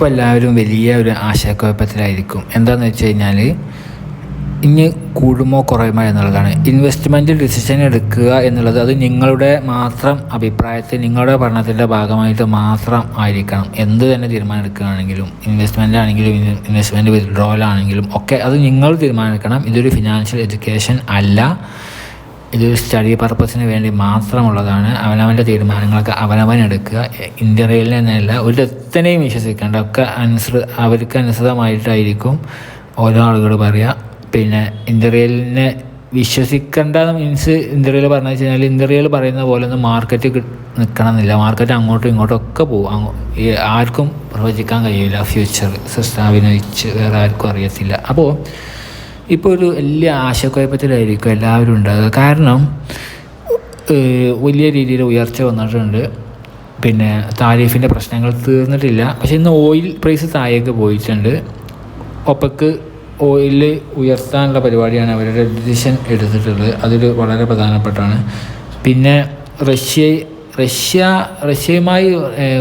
ഇപ്പോൾ എല്ലാവരും വലിയ ഒരു ആശയക്കുഴപ്പത്തിലായിരിക്കും. എന്താണെന്ന് വെച്ച് കഴിഞ്ഞാൽ ഇനി കൂടുമോ കുറയുമോ എന്നുള്ളതാണ്. ഇൻവെസ്റ്റ്മെന്റ് ഡിസിഷൻ എടുക്കുക എന്നുള്ളത് അത് നിങ്ങളുടെ മാത്രം അഭിപ്രായത്തിൽ നിങ്ങളുടെ പഠനത്തിന്റെ ഭാഗമായിട്ട് മാത്രം ആയിരിക്കണം. എന്ത് തന്നെ തീരുമാനം എടുക്കുകയാണെങ്കിലും ഇൻവെസ്റ്റ്മെന്റ് ആണെങ്കിലും ഇൻവെസ്റ്റ്മെന്റ് വിത്ഡ്രോവൽ ആണെങ്കിലും ഒക്കെ അത് നിങ്ങൾ തീരുമാനിക്കണം. ഇതൊരു ഫിനാൻഷ്യൽ എഡ്യൂക്കേഷൻ അല്ല. ഇതൊരു സ്റ്റഡി പർപ്പസിന് വേണ്ടി മാത്രമുള്ളതാണ്. അവനവന്റെ തീരുമാനങ്ങളൊക്കെ അവനവൻ എടുക്കുക ഇന്ത്യയിൽ നിന്നല്ല ഒരുത്തനെയും വിശ്വസിക്കേണ്ട. ഒക്കെ അനുസൃ അവർക്ക് അനുസൃതമായിട്ടായിരിക്കും ഓരോ ആളുകൾ പറയുക പിന്നെ ഇന്ത്യയിലിനെ വിശ്വസിക്കേണ്ട മീൻസ് ഇന്ത്യയിൽ പറഞ്ഞു വെച്ച് കഴിഞ്ഞാൽ ഇന്ത്യയിൽ പറയുന്ന പോലെ ഒന്നും മാർക്കറ്റ് നിൽക്കണമെന്നില്ല മാർക്കറ്റ് അങ്ങോട്ടും ഇങ്ങോട്ടും ഒക്കെ പോകും ആർക്കും പ്രവചിക്കാൻ കഴിയില്ല. ഫ്യൂച്ചർ സിസ്റ്റാവിനൊഴിച്ച് വേറെ ആർക്കും അറിയത്തില്ല. അപ്പോൾ ഇപ്പോൾ ഒരു വലിയ ആശയക്കുഴപ്പത്തിലായിരിക്കും എല്ലാവരും ഉണ്ടാകുക കാരണം വലിയ രീതിയിൽ ഉയർച്ച വന്നിട്ടുണ്ട്. പിന്നെ താരിഫിന്റെ പ്രശ്നങ്ങൾ തീർന്നിട്ടില്ല. പക്ഷെ ഇന്ന് ഓയിൽ പ്രൈസ് താഴേക്ക് പോയിട്ടുണ്ട്. ഒപ്പക്ക് ഓയിൽ ഉയർത്താനുള്ള പരിപാടിയാണ് അവരുടെ ഡിസിഷൻ എടുത്തിട്ടുള്ളത്. അതൊരു വളരെ പ്രധാനപ്പെട്ടാണ് പിന്നെ റഷ്യ റഷ്യ റഷ്യയുമായി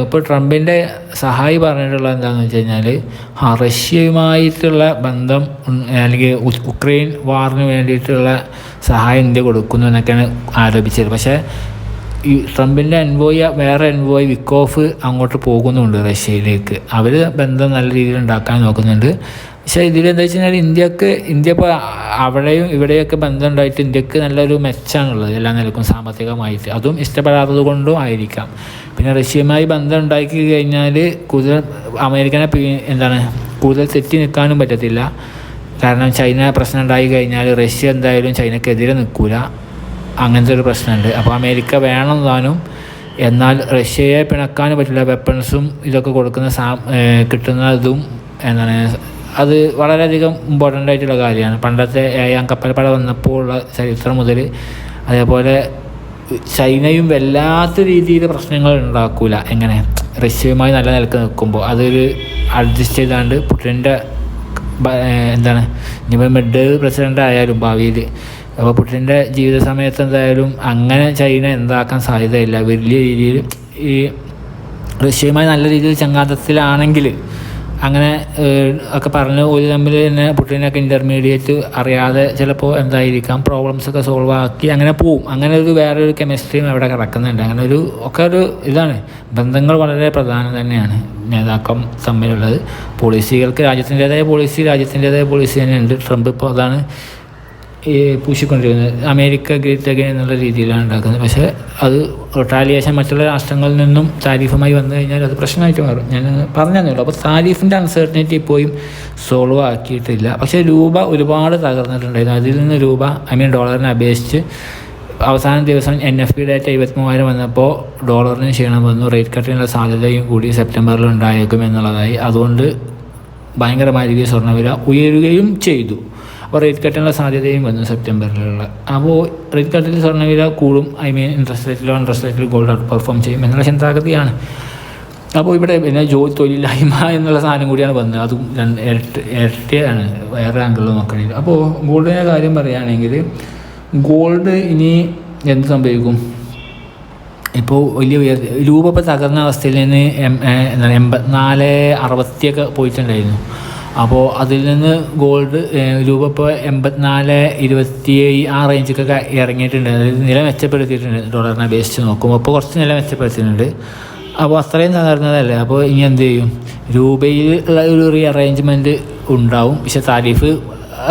ഇപ്പോൾ ട്രംപിന്റെ സഹായി പറഞ്ഞിട്ടുള്ള എന്താണെന്ന് വെച്ച് കഴിഞ്ഞാൽ ആ റഷ്യയുമായിട്ടുള്ള ബന്ധം അല്ലെങ്കിൽ ഉക്രൈൻ വാറിന് വേണ്ടിയിട്ടുള്ള സഹായം ഇന്ത്യ കൊടുക്കുന്നു എന്നൊക്കെയാണ് ആരോപിച്ചത്. പക്ഷേ ഈ ട്രംപിന്റെ എൻവോയ് വേറെ എൻവോയ് വിക്കോഫ് അങ്ങോട്ട് പോകുന്നുണ്ട് റഷ്യയിലേക്ക്. അവർ ബന്ധം നല്ല രീതിയിൽ ഉണ്ടാക്കാൻ നോക്കുന്നുണ്ട്. പക്ഷേ ഇതിൽ എന്താ വെച്ച് കഴിഞ്ഞാൽ ഇന്ത്യയ്ക്ക് ഇന്ത്യ ഇപ്പോൾ അവിടെയും ഇവിടെയൊക്കെ ബന്ധം ഉണ്ടായിട്ട് ഇന്ത്യയ്ക്ക് നല്ലൊരു മെച്ചാണുള്ളത് എല്ലാ നിലക്കും സാമ്പത്തികമായിട്ട്. അതും ഇഷ്ടപ്പെടാത്തത് കൊണ്ടും ആയിരിക്കാം. പിന്നെ റഷ്യയുമായി ബന്ധം ഉണ്ടാക്കി കഴിഞ്ഞാൽ കൂടുതൽ അമേരിക്കനെ എന്താണ് കൂടുതൽ തെറ്റി നിൽക്കാനും പറ്റത്തില്ല. കാരണം ചൈന പ്രശ്നം ഉണ്ടായി കഴിഞ്ഞാൽ റഷ്യ എന്തായാലും ചൈനക്കെതിരെ നിൽക്കില്ല അങ്ങനത്തെ ഒരു പ്രശ്നമുണ്ട്. അപ്പോൾ അമേരിക്ക വേണം എന്നാൽ റഷ്യയെ പിണക്കാനും പറ്റില്ല. വെപ്പൺസും ഇതൊക്കെ കൊടുക്കുന്ന സാ കിട്ടുന്നതും എന്താണ് അത് വളരെയധികം ഇമ്പോർട്ടന്റ് ആയിട്ടുള്ള കാര്യമാണ്. പണ്ടത്തെ ഏഴാം കപ്പൽപ്പട വന്നപ്പോൾ ഉള്ള ചരിത്രം മുതൽ അതേപോലെ ചൈനയും വല്ലാത്ത രീതിയിൽ പ്രശ്നങ്ങൾ ഉണ്ടാക്കൂല. എങ്ങനെ? റഷ്യയുമായി നല്ല നിലയ്ക്ക് നിൽക്കുമ്പോൾ അതൊരു അഡ്ജസ്റ്റ് ചെയ്താണ്ട് പുട്ടിന്റെ എന്താണ് ഇനിയിപ്പോൾ മിഡ് പ്രസിഡന്റ് ആയാലും ഭാവിയിൽ അപ്പോൾ പുട്ടിന്റെ ജീവിത സമയത്ത് എന്തായാലും അങ്ങനെ ചൈന എന്താക്കാൻ സാധ്യതയില്ല. വലിയ രീതിയിൽ ഈ റഷ്യയുമായി നല്ല രീതിയിൽ ചങ്ങാത്തത്തിലാണെങ്കിൽ അങ്ങനെ ഒക്കെ പറഞ്ഞ് ഒരു തമ്മിൽ തന്നെ പുട്ടിനൊക്കെ ഇന്റർമീഡിയറ്റ് അറിയാതെ ചിലപ്പോൾ എന്തായിരിക്കാം പ്രോബ്ലംസ് ഒക്കെ സോൾവ് ആക്കി അങ്ങനെ പോവും. അങ്ങനെ ഒരു വേറൊരു കെമിസ്ട്രിയും അവിടെ കിടക്കുന്നുണ്ട്. അങ്ങനെ ഒരു ഒക്കെ ഒരു ഇതാണ്. ബന്ധങ്ങൾ വളരെ പ്രധാനം തന്നെയാണ് നേതാക്കം തമ്മിലുള്ളത്. പോളിസികൾക്ക് രാജ്യത്തിന്റെതായ പോളിസി രാജ്യത്തിന്റെതായ പോളിസി തന്നെയുണ്ട്. ട്രംപ് ഇപ്പോൾ അതാണ് ഈ പൂശിക്കൊണ്ടിരിക്കുന്നത്. അമേരിക്ക ഗ്രേറ്റ് അഗൈൻ എന്നുള്ള രീതിയിലാണ് ഉണ്ടാക്കുന്നത്. പക്ഷേ അത് റിട്ടാലിയേഷൻ മറ്റുള്ള രാഷ്ട്രങ്ങളിൽ നിന്നും താരിഫുമായി വന്നു കഴിഞ്ഞാൽ അത് പ്രശ്നമായിട്ട് മാറും. ഞാൻ പറഞ്ഞതന്നുള്ളൂ അപ്പോൾ താരിഫിന്റെ അൺസർട്ടനിറ്റി ഇപ്പോഴും സോൾവ് ആക്കിയിട്ടില്ല. പക്ഷേ രൂപ ഒരുപാട് തകർന്നിട്ടുണ്ടായിരുന്നു. അതിൽ നിന്ന് രൂപ ഐ മീൻ ഡോളറിനെ അപേക്ഷിച്ച് അവസാന ദിവസം എൻ എഫ് പി ഡേറ്റ എഴുപത്തി മൂവായിരം വന്നപ്പോൾ ഡോളറിന് ക്ഷീണം വന്നു. റേറ്റ് കട്ടിനുള്ള സാധ്യതയും കൂടി സെപ്റ്റംബറിൽ ഉണ്ടായേക്കും എന്നുള്ളതായി. അതുകൊണ്ട് ഭയങ്കരമായ രീതിയിൽ സ്വർണവില ഉയരുകയും ചെയ്തു. അപ്പോൾ റേറ്റ് കട്ടിനുള്ള സാധ്യതയും വന്നു സെപ്റ്റംബറിലുള്ള. അപ്പോൾ റേറ്റ് കട്ടിൽ സ്വർണവില കൂടും. ഐ മീൻ ഇൻട്രസ്റ്റ് റേറ്റിലോ ഇൻട്രസ്റ്റ് റേറ്റിൽ ഗോൾഡ് പെർഫോം ചെയ്യും എന്നുള്ള ചിന്താഗതിയാണ്. അപ്പോൾ ഇവിടെ പിന്നെ ജോലി തൊഴിലില്ലായ്മ എന്നുള്ള സാധനം കൂടിയാണ് വന്നത്. അതും രണ്ട് ഇരട്ട ഇരട്ടിയാണ്. വേറെ ആംഗിളിൽ നോക്കണമെങ്കിൽ അപ്പോൾ ഗോൾഡിന്റെ കാര്യം പറയുകയാണെങ്കിൽ ഗോൾഡ് ഇനി എന്ത് സംഭവിക്കും? ഇപ്പോൾ വലിയ ഉയർ രൂപ ഇപ്പോൾ തകർന്ന അവസ്ഥയിൽ നിന്ന് എന്താണ് എൺപത്തിനാല് അറുപത്തിയൊക്കെ പോയിട്ടുണ്ടായിരുന്നു. അപ്പോൾ അതിൽ നിന്ന് ഗോൾഡ് രൂപ ഇപ്പോൾ എൺപത്തിനാല് ഇരുപത്തി ആ റേഞ്ചൊക്കെ ഇറങ്ങിയിട്ടുണ്ട്. അതായത് നില മെച്ചപ്പെടുത്തിയിട്ടുണ്ട് ഡോളറിനെ അപേക്ഷിച്ച് നോക്കുമ്പോൾ അപ്പോൾ കുറച്ച് നില മെച്ചപ്പെടുത്തിയിട്ടുണ്ട്. അപ്പോൾ അത്രയും തകർന്നതല്ലേ? അപ്പോൾ ഇനി എന്ത് ചെയ്യും? രൂപയിൽ ഉള്ള ഒരു റീഅറേഞ്ച്മെന്റ് ഉണ്ടാവും. പക്ഷെ താരിഫ്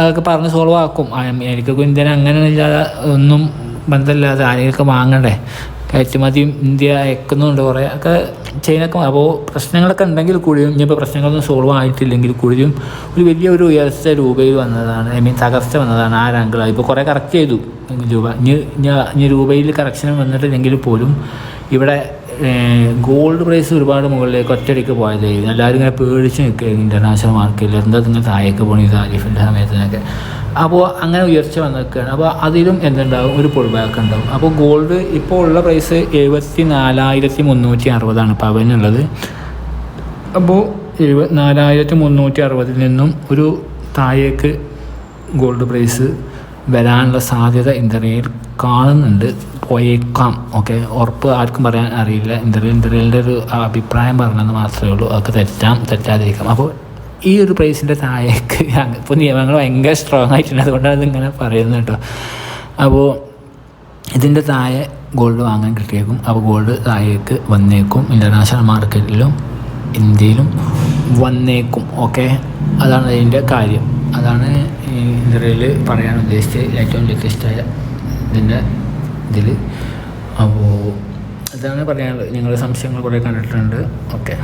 ഒക്കെ പറഞ്ഞ് സോൾവ് ആക്കും. അമേരിക്കക്കും ഇന്ത്യനും അങ്ങനെ ഇല്ലാതെ ഒന്നും ബന്ധമില്ലാതെ ആരെയൊക്കെ വാങ്ങണ്ടേ? കയറ്റുമതിയും ഇന്ത്യ അയക്കുന്നുണ്ട് കുറേ. ഒക്കെ ചൈനക്ക് അപ്പോൾ പ്രശ്നങ്ങളൊക്കെ ഉണ്ടെങ്കിൽ കൂടിയും ഇനിയിപ്പോൾ പ്രശ്നങ്ങളൊന്നും സോൾവ് ആയിട്ടില്ലെങ്കിൽ കൂടിയും ഒരു വലിയ ഒരു ഉയർച്ച രൂപയിൽ വന്നതാണ്. ഐ മീൻ തകർച്ച വന്നതാണ് ആ രംഗ ഇപ്പോൾ കുറേ കറക്റ്റ് ചെയ്തു. രൂപ. ഇനി- ഇനി രൂപയിൽ കറക്ഷൻ വന്നിട്ടില്ലെങ്കിൽ പോലും ഇവിടെ ഗോൾഡ് പ്രൈസ് ഒരുപാട് മുകളിലേക്ക് ഒറ്റയടിക്ക് പോയതായിരുന്നു എല്ലാവരും ഇങ്ങനെ പേടിച്ച് നിൽക്കുകയായിരുന്നു. ഇന്റർനാഷണൽ മാർക്കറ്റിൽ എന്താ നിങ്ങൾ താഴേക്ക് പോകണം ഈ താരിഫിന്റെ സമയത്തിനൊക്കെ അപ്പോൾ അങ്ങനെ ഉയർച്ച വന്നിരിക്കുകയാണ്. അപ്പോൾ അതിലും എന്തുണ്ടാവും? ഒരു പുൾ ബാക്ക് ഉണ്ടാവും. അപ്പോൾ ഗോൾഡ് ഇപ്പോൾ ഉള്ള പ്രൈസ് എഴുപത്തി നാലായിരത്തി മുന്നൂറ്റി അറുപതാണ് പവനുള്ളത്. അപ്പോൾ എഴുപത്തി നാലായിരത്തി മുന്നൂറ്റി അറുപതിൽ നിന്നും ഒരു താഴേക്ക് ഗോൾഡ് പ്രൈസ് വരാനുള്ള സാധ്യത ഇന്ത്യയിൽ കാണുന്നുണ്ട്. പോയേക്കാം. ഓക്കെ? ഉറപ്പ് ആർക്കും പറയാൻ അറിയില്ല. ഇന്ത്യയിൽ ഇന്ത്യയിലെ ഒരു അഭിപ്രായം പറഞ്ഞെന്ന് മാത്രമേ ഉള്ളൂ. അതൊക്കെ തെറ്റാം തെറ്റാതിരിക്കാം. അപ്പോൾ ഈ ഒരു പ്രൈസിന്റെ താഴേക്ക് ഇപ്പോൾ നിയമങ്ങൾ ഭയങ്കര സ്ട്രോങ് ആയിട്ടുണ്ട്. അതുകൊണ്ടാണ് ഇതിങ്ങനെ പറയുന്നത് കേട്ടോ. അപ്പോൾ ഇതിന്റെ താഴെ ഗോൾഡ് വാങ്ങാൻ കിട്ടിയേക്കും. അപ്പോൾ ഗോൾഡ് താഴേക്ക് വന്നേക്കും. ഇന്റർനാഷണൽ മാർക്കറ്റിലും ഇന്ത്യയിലും വന്നേക്കും. ഓക്കെ അതാണ് അതിന്റെ കാര്യം. അതാണ് ഇന്ത്യയിൽ പറയാൻ ഉദ്ദേശിച്ചത് ഏറ്റവും ലേറ്റസ്റ്റായ ഇതിന്റെ ഇതിൽ അപ്പോൾ ഇതാണ് പറയാനുള്ളത്. നിങ്ങളുടെ സംശയങ്ങൾ കുറേ കണ്ടിട്ടുണ്ട്. ഓക്കെ